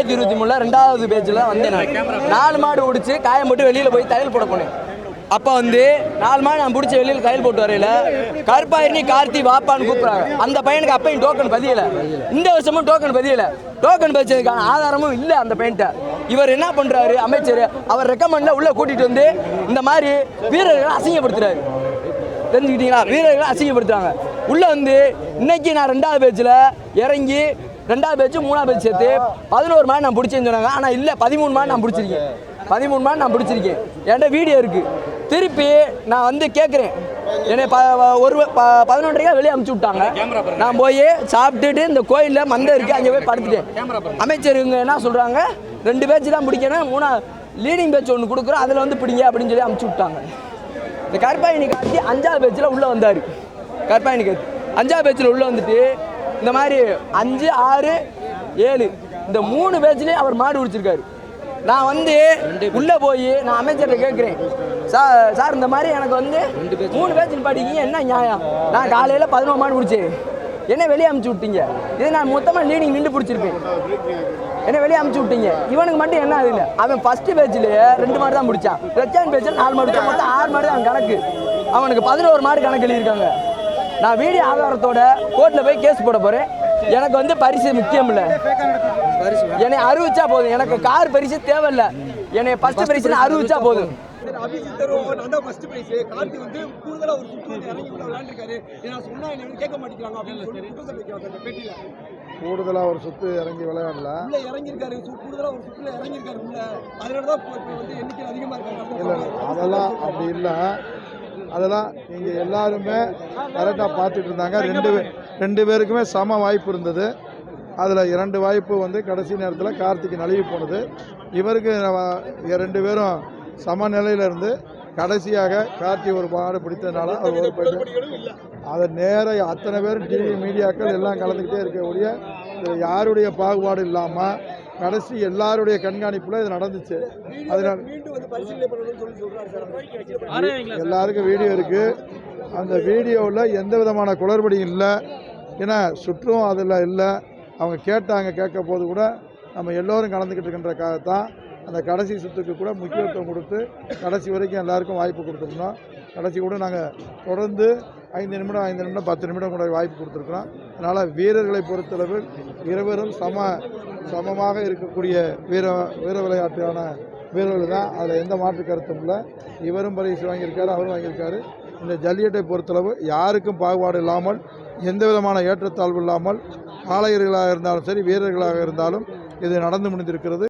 ரெண்டாயிரத்தி இருபத்தி மூணுல ரெண்டாவது பேஜில் வந்தேன் நான். நாலு மாடு பிடிச்சி காயம் போட்டு வெளியில் போய் தையல் போட போனேன். அப்போ வந்து நாலு மாடு நான் பிடிச்ச வெளியில் தையல் போட்டு வரையில கருப்பாயிரணி கார்த்தி வாப்பான்னு கூப்பிட்றாங்க. அந்த பையனுக்கு அப்பையும் டோக்கன் பதியலை. இந்த வருஷமும் டோக்கன் பதியலை. டோக்கன் பதிச்சதுக்கான ஆதாரமும் இல்லை அந்த பையன்ட்ட இவர் என்ன பண்ணுறாரு அமைச்சர் அவர் ரெக்கமெண்டில் உள்ளே கூட்டிகிட்டு வந்து இந்த மாதிரி வீரர்களை அசிங்கப்படுத்துறாரு. தெரிஞ்சுக்கிட்டீங்களா? வீரர்களை அசிங்கப்படுத்துறாங்க. உள்ளே வந்து இன்னைக்கு நான் ரெண்டாவது பேஜில் இறங்கி ரெண்டாவது பேட்ச் மூணாவது பேட்ச் சேர்த்து பதினோரு மாடு நான் பிடிச்சேன்னு சொன்னாங்க. ஆனால் இல்லை பதிமூணு மாடு நான் பிடிச்சிருக்கேன். பதிமூணு மாடு நான் பிடிச்சிருக்கேன். என்கிட்ட வீடியோ இருக்குது திருப்பி நான் வந்து கேட்குறேன் என்னை ப ஒரு ப பதினொன்றரைக்கா வெளியே அமுச்சு விட்டாங்க. நான் போய் சாப்பிட்டுட்டு இந்த கோயிலில் மந்தை இருக்குது அங்கே போய் படுத்துட்டேன். அமைச்சருங்க என்ன சொல்கிறாங்க ரெண்டு பேட்ச் தான் பிடிக்கணும் மூணா லீடிங் பேட்ச் ஒன்று கொடுக்குறோம் அதில் வந்து பிடிங்க அப்படின்னு சொல்லி அமுச்சு விட்டாங்க. இந்த கருப்பாயினி காட்டி அஞ்சாவது பேச்சில் உள்ளே வந்தார். கருப்பாயினி காட்டி அஞ்சாவது பேச்சில் உள்ளே வந்துட்டு இந்த மாதிரி அஞ்சு ஆறு ஏழு. இந்த மூணு பேச்சிலையும் அவர் மாடு பிடிச்சிருக்காரு நான் வந்து உள்ளே போய் நான் அமைச்சர்கிட்ட கேட்குறேன். சார் சார் இந்த மாதிரி எனக்கு வந்து மூணு பேச்சில் படிக்கீங்க என்ன நியாயம்? நான் காலையில் பதினோரு மாடு பிடிச்சேன் என்ன வெளியே அமுச்சு விட்டீங்க. இது நான் மொத்தமாக லீடிங் நின்று பிடிச்சிருப்பேன். என்ன வெளியே அமுச்சு விட்டீங்க. இவனுக்கு மட்டும் என்ன ஆகுது அவன் ஃபர்ஸ்ட் பேஜ்லயே ரெண்டு மாடு தான் முடிச்சான். செகண்ட் பேஜில் நாலு மாடு. மொத்தம் ஆறு மாடு தான் கணக்கு. அவனுக்கு பதினோரு மாடு கணக்கு எழுதியிருக்காங்க. நான் வீடியோ ஆதாரத்தோட கோர்ட்டில் போய் கேஸ் போட போகிறேன் எனக்கு வந்து பரிசு முக்கியம் இல்லை என்னை அறிவிச்சா போதும். எனக்கு கார் பரிசு தேவையில்ல. என்னை ஃபர்ஸ்ட் பரிசு அறிவிச்சா போதும். அபிஜித் தருவோம். நான் தான் ஃபர்ஸ்ட் பிரைஸ் கார்த்தி வந்து கூடுதலா ஒரு சுற்று வந்து இறங்கி உள்ள விளையாண்டுருக்காரு. நான் சொன்னா என்ன கேட்க மாட்டேங்கிறாங்க அப்படின்னு சொல்லி குற்றம் பேட்டியில. ஒரு சுத்து இறங்கி விளையாடல. உள்ள இறங்கியிருக்காரு. கூடுதலா ஒரு சுற்றுல இறங்கியிருக்காரு உள்ள. அதனால தான் வந்து எண்ணிக்கை அதிகமா இருக்காங்க அதெல்லாம் அப்படி இல்லை. அதெல்லாம் இங்கே எல்லாருமே கரெக்டாக பார்த்துட்டு இருந்தாங்க ரெண்டு பே- ரெண்டு பேருக்குமே சம வாய்ப்பு இருந்தது. அதில் இரண்டு வாய்ப்பு வந்து கடைசி நேரத்தில் கார்த்திக் நழுவி போனது. இவருக்கு ரெண்டு பேரும் சம நிலையிலிருந்து கடைசியாக கார்த்தி ஒரு பாடு பிடித்ததுனால அவர் ஒரு போயிட்டு அதை நேர அத்தனை பேரும் டிவி மீடியாக்கள் எல்லாம் கலந்துக்கிட்டே இருக்கக்கூடிய யாருடைய பாகுபாடு இல்லாமல் கடைசி எல்லாருடைய கண்காணிப்பில் இது நடந்துச்சு. அதனால எல்லாருக்கும் வீடியோ இருக்குது அந்த வீடியோவில் எந்த விதமான குளறுபடியும் இல்லை. ஏன்னா சுற்றும் அதில் இல்லை. அவங்க கேட்டாங்க கேட்க போது கூட நம்ம எல்லோரும் கலந்துக்கிட்டு இருக்கின்றக்காகத்தான் அந்த கடைசி சுற்றுக்கு கூட முக்கியத்துவம் கொடுத்து கடைசி வரைக்கும் எல்லாருக்கும் வாய்ப்பு கொடுத்துருந்தோம். கடைசி கூட நாங்கள் தொடர்ந்து ஐந்து நிமிடம் ஐந்து நிமிடம் பத்து நிமிடம் கூட வாய்ப்பு கொடுத்துருக்குறோம். அதனால் வீரர்களை பொறுத்தளவு இருவரும் சம சமமாக இருக்கக்கூடிய வீர வீர விளையாட்டான வீரர்கள் தான். அதில் எந்த மாற்று கருத்தும் இல்லை. இவரும் பரிசு வாங்கியிருக்காரு அவரும் வாங்கியிருக்காரு. இந்த ஜல்லிக்கட்டை பொறுத்தளவு யாருக்கும் பாகுபாடு இல்லாமல் எந்த விதமான ஏற்றத்தாழ்வு இல்லாமல் காளையர்களாக இருந்தாலும் சரி வீரர்களாக இருந்தாலும் இது நடந்து முடிந்திருக்கிறது.